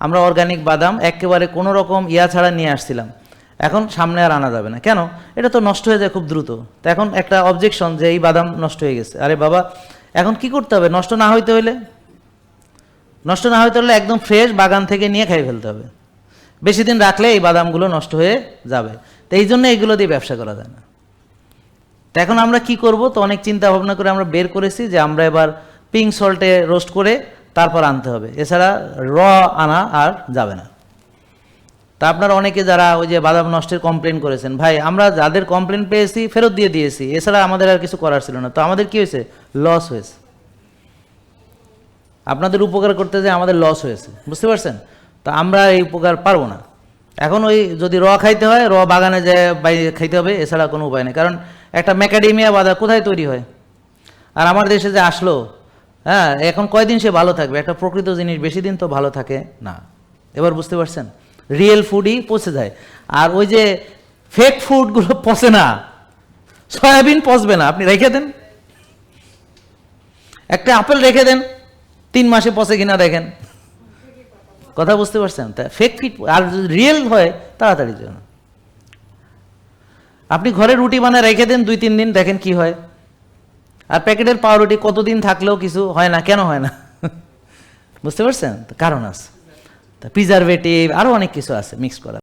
আমরা অর্গানিক বাদাম একেবারে কোনো রকম ইয়া ছাড়া নিয়ে আসছিলাম। এখন সামনে আর আনা যাবে না। কেন? এটা তো নষ্ট হয়ে যায় খুব দ্রুত। তো এখন একটা অবজেকশন যে এই বাদাম নষ্ট হয়ে গেছে। আরে বাবা, এখন কি করতে হবে? নষ্ট না হইতে হইলে? নষ্ট না হইতে হলে একদম ফ্রেশ বাগান থেকে নিয়ে খাই ফেলতে হবে। বেশি দিন রাখলে এই বাদামগুলো নষ্ট হয়ে যাবে। তো এই জন্য এগুলো দিয়ে ব্যবসা করা যায় না। তো এখন আমরা কি করব? তো অনেক চিন্তা ভাবনা করে আমরা বের করেছি যে আমরা এবার পিঙ্ক সল্টে রোস্ট করে তারপর আনতে হবে। এছাড়া র আনা আর যাবে না। তা আপনারা অনেকে যারা ওই যে বাদাম নষ্টের কমপ্লেন করেছেন, ভাই, আমরা যাদের কমপ্লেন পেয়েছি, ফেরত দিয়ে দিয়েছি। এছাড়া আমাদের আর কিছু করার ছিল না। তো আমাদের কি হয়েছে? লস হয়েছে। আপনাদের উপকার করতে যে আমাদের লস হয়েছে। বুঝতে পারছেন? তো আমরা এই উপকার পারব না। এখন ওই যদি র খাইতে হয়, র বাগানে যায় বাইরে খাইতে হবে, এছাড়া কোনো উপায় নেই। কারণ একটা ম্যাকাডেমিয়া বাদা কোথায় তৈরি হয়? আর আমার দেশে যে আসলো হ্যাঁ এখন কয়দিন সে ভালো থাকবে? একটা প্রকৃত জিনিস, বেশি দিন তো ভালো থাকে না। এবার বুঝতে পারছেন? রিয়েল ফুডই পচে যায়। আর ওই যে ফেক ফুডগুলো পচে না। সয়াবিন পচবে না। আপনি রেখে দেন। একটা আপেল রেখে দেন। তিন মাসে পচে কিনা দেখেন। কথা বুঝতে পারছেন? তা ফেক ফিট আর রিয়েল হয়, তাড়াতাড়ি জন্য আপনি ঘরে রুটি বানায় রেখে দেন দুই, তিন দিন, দেখেন কি হয়। আর প্যাকেটের পাউরুটি কতদিন থাকলেও কিছু হয় না, কেন হয় না? বুঝতে পারছেন? কারণ আছে। প্রিজারভেটিভ আরও অনেক কিছু আছে মিক্স করা